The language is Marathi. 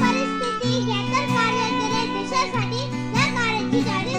परिस्थिती हे तर कार्य करेल. देशासाठी या कार्याची जाणीव